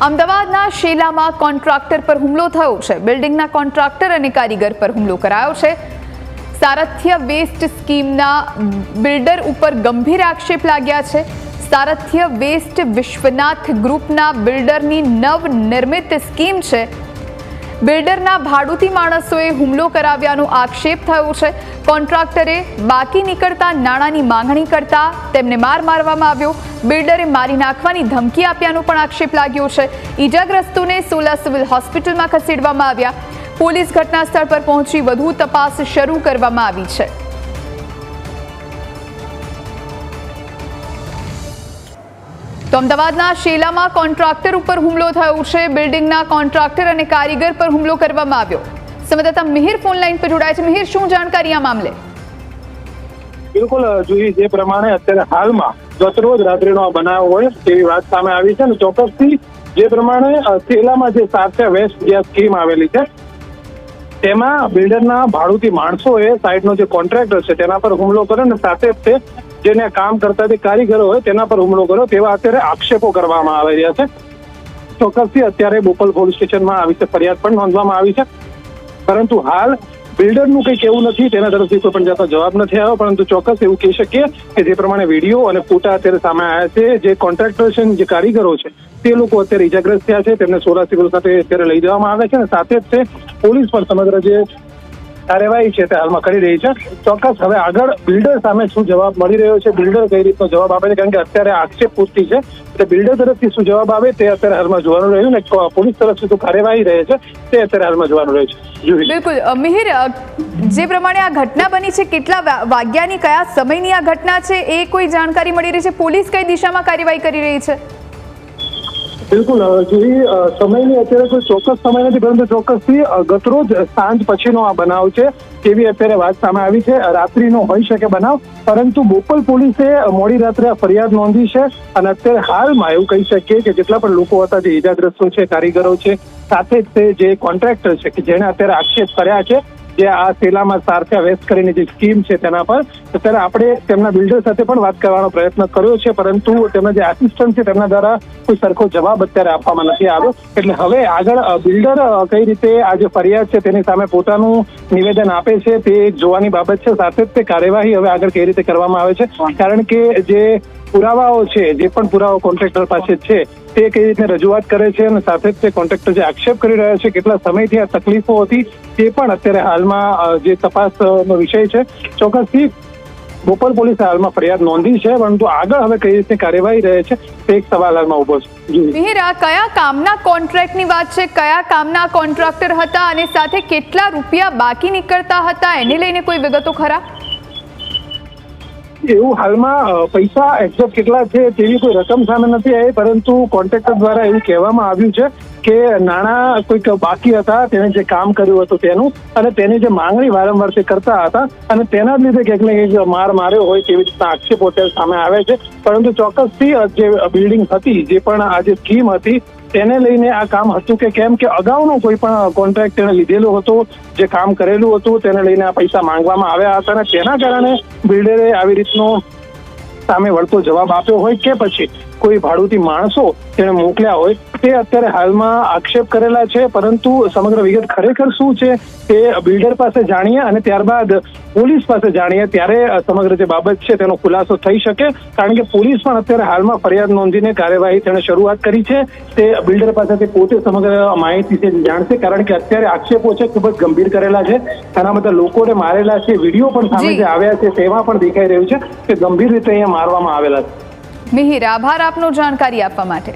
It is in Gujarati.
અમદાવાદના શેલામાં કોન્ટ્રાક્ટર પર હુમલો થયો છે. બિલ્ડિંગના કોન્ટ્રાક્ટર અને કારીગર પર હુમલો કરાયો છે. સારથ્ય વેસ્ટ સ્કીમના બિલ્ડર ઉપર ગંભીર આક્ષેપ લાગ્યા છે. સારથ્ય વેસ્ટ વિશ્વનાથ ગ્રુપના બિલ્ડરની નવનિર્મિત સ્કીમ છે. બિલ્ડરના ભાડુતી માણસોએ હુમલો કરાવ્યાનો આક્ષેપ થયો છે. કોન્ટ્રાક્ટરે બાકી નીકળતા નાણાંની માંગણી કરતા તેમને માર મારવામાં આવ્યો. બિલ્ડરે મારી નાખવાની ધમકી આપ્યાનો પણ આક્ષેપ લાગ્યો છે. ઈજાગ્રસ્તોને સોલા સિવિલ હોસ્પિટલમાં ખસેડવામાં આવ્યા. પોલીસ ઘટના સ્થળ પર પહોંચી વધુ તપાસ શરૂ કરવામાં આવી છે. તો અમદાવાદના શેલામાં કોન્ટ્રાક્ટર ઉપર હુમલો થયો છે. બિલ્ડિંગના કોન્ટ્રાક્ટર અને કારીગર પર હુમલો કરવામાં આવ્યો. સંવાદદાતા મિહિર ફોન લાઈન પર જોડાય છે. મિહિર, શું જાણકારી આ મામલે? બિલકુલ જોઈએ જે પ્રમાણે અત્યારે હાલમાં ગતરોજ રાત્રિનો આ બનાવ હોય તેવી વાત સામે આવી છે અને ચોક્કસથી જે પ્રમાણે શેલામાં જે સારથ્ય વેસ્ટ જે સ્કીમ આવેલી છે, તેમાં બિલ્ડરના ભાડુતી માણસોએ સાઇટનો જે કોન્ટ્રાક્ટર છે તેના પર હુમલો કર્યો અને સાથે જેને કામ કરતા જે કારીગરો હોય તેના પર હુમલો કર્યો, તેવા અત્યારે આક્ષેપો કરવામાં આવી રહ્યા છે. ચોક્કસથી અત્યારે બોપલ પોલીસ સ્ટેશનમાં આવી છે ફરિયાદ પણ નોંધવામાં આવી છે. પરંતુ હાલ બિલ્ડરનું કંઈ કેવું નથી, તેના તરફથી કોઈ પણ જાતનો જવાબ નથી આવ્યો, પરંતુ ચોક્કસ એવું કહી શકીએ કે જે પ્રમાણે વીડિયો અને ફોટા અત્યારે સામે આવ્યા છે, જે કોન્ટ્રાક્ટર છે જે કારીગરો છે, તે લોકો અત્યારે ઇજાગ્રસ્ત થયા છે. તેમને સોલા સિવિલ ખાતે અત્યારે લઈ જવામાં આવે છે અને સાથે જ તે પોલીસ પણ સમગ્ર જે કાર્યવાહી છે તે હાલમાં કરી રહી છે. ચોક્કસ હવે આગળ બિલ્ડર સામે શું જવાબ મળી રહ્યો છે, બિલ્ડર કઈ રીતનો જવાબ આપે છે? કારણ કે અત્યારે આક્ષેપ પૂરતી છે. એટલે બિલ્ડર તરફથી શું જવાબ આવે તે અત્યારે હાલમાં જોવાનું રહ્યું ને પોલીસ તરફથી શું કાર્યવાહી રહે છે તે અત્યારે હાલમાં જોવાનું રહ્યું છે. બિલકુલ. મિહિર જે પ્રમાણે આ ઘટના બની છે, કેટલા વાગ્યાની, કયા સમયની આ ઘટના છે એ કોઈ જાણકારી મળી રહી છે? પોલીસ કઈ દિશામાં કાર્યવાહી કરી રહી છે? બિલકુલ જુહી સમયની અત્યારે કોઈ ચોક્કસ સમય નથી, પરંતુ ચોક્કસથી ગતરોજ સાંજ પછીનો આ બનાવ છે, તેવી અત્યારે વાત સામે આવી છે. રાત્રિનો હોઈ શકે બનાવ, પરંતુ બોપલ પોલીસે મોડી રાત્રે આ ફરિયાદ નોંધી છે અને અત્યારે હાલમાં એવું કહી શકીએ કે જેટલા પણ લોકો હતા જે ઇજાગ્રસ્તો છે, કારીગરો છે, સાથે જ તે જે કોન્ટ્રાક્ટર છે કે જેણે અત્યારે આક્ષેપ કર્યા છે જે આ સેલામાં સારથા વેસ્ટ કરીને જે સ્કીમ છે તેના પર અત્યારે આપણે તેમના બિલ્ડર સાથે પણ વાત કરવાનો પ્રયત્ન કર્યો છે પરંતુ તેમના જે આસિસ્ટન્ટ છે તેમના દ્વારા કોઈ સરખો જવાબ અત્યારે આપવામાં નથી આવ્યો. એટલે હવે આગળ બિલ્ડર કઈ રીતે આ જે ફરિયાદ છે તેની સામે પોતાનું નિવેદન આપે છે તે જોવાની બાબત છે સાથે જ તે કાર્યવાહી હવે આગળ કઈ રીતે કરવામાં આવે છે. કારણ કે જે પુરાવાઓ છે, જે પણ પુરાવો કોન્ટ્રાક્ટર પાસે છે, તે કઈ રીતે રજૂઆત કરે છે અને સાથે જ તે કોન્ટ્રાક્ટર જે આક્ષેપ કરી રહ્યા છે, કેટલા સમયથી આ તકલીફો હતી, તે પણ અત્યારે હાલમાં જે તપાસનો વિષય છે. ચોક્કસથી બોપલ પોલીસે હાલમાં ફરિયાદ નોંધી છે, પરંતુ આગળ હવે કઈ રીતે કાર્યવાહી રહે છે, તે એક સવાલ હાલમાં ઊભો છે. મિહિર કયા કામના કોન્ટ્રાક્ટની વાત છે? કયા કામના કોન્ટ્રાક્ટર હતા અને સાથે કેટલા રૂપિયા બાકી નીકળતા હતા? એને લઈને કોઈ વિગતો ખરા? એવું હાલમાં પૈસા એક્ઝેક્ટ કેટલા છે તેવી કોઈ રકમ સામે નથી આવી, પરંતુ કોન્ટ્રાક્ટર દ્વારા એવું કહેવામાં આવ્યું છે કે નાણાં કોઈક બાકી હતા તેને જે કામ કર્યું હતું તેનું, અને તેની જે માંગણી વારંવાર તે કરતા હતા, અને તેના જ લીધે ક્યાંક ને ક્યાંક માર માર્યો હોય તેવી રીતના આક્ષેપો સામે આવે છે. પરંતુ ચોક્કસથી જે બિલ્ડિંગ હતી, જે પણ આ જે સ્કીમ હતી, તેને લઈને આ કામ હતું કે કેમ કે અગાઉનો કોઈ પણ કોન્ટ્રાક્ટ તેને લીધેલો હતો, જે કામ કરેલું હતું, તેને લઈને આ પૈસા માંગવામાં આવ્યા હતા અને તેના કારણે બિલ્ડરે આવી રીતનો સામે વળતો જવાબ આપ્યો હોય કે પછી. કોઈ ભાડુતી માણસો તેને મોકલ્યા હોય તે અત્યારે હાલમાં આક્ષેપ કરેલા છે. પરંતુ સમગ્ર વિગત ખરેખર શું છે તે બિલ્ડર પાસે જાણીએ અને ત્યારબાદ પોલીસ પાસે જાણીએ. ત્યારે સમગ્ર જે બાબત છે તેનો ખુલાસો થઈ શકે. કારણ કે પોલીસ પણ અત્યારે હાલમાં ફરિયાદ નોંધીને કાર્યવાહી તેણે શરૂઆત કરી છે. તે બિલ્ડર પાસેથી પોતે સમગ્ર માહિતી છે જાણશે. કારણ કે અત્યારે આક્ષેપો છે ખૂબ જ ગંભીર કરેલા છે. ઘણા બધા લોકોને મારેલા છે વીડિયો પણ સામે જે આવ્યા છે તેમાં પણ દેખાઈ રહ્યું છે કે ગંભીર રીતે અહીંયા મારવામાં આવેલા છે. મિહિર આભાર આપનો જાણકારી આપવા માટે.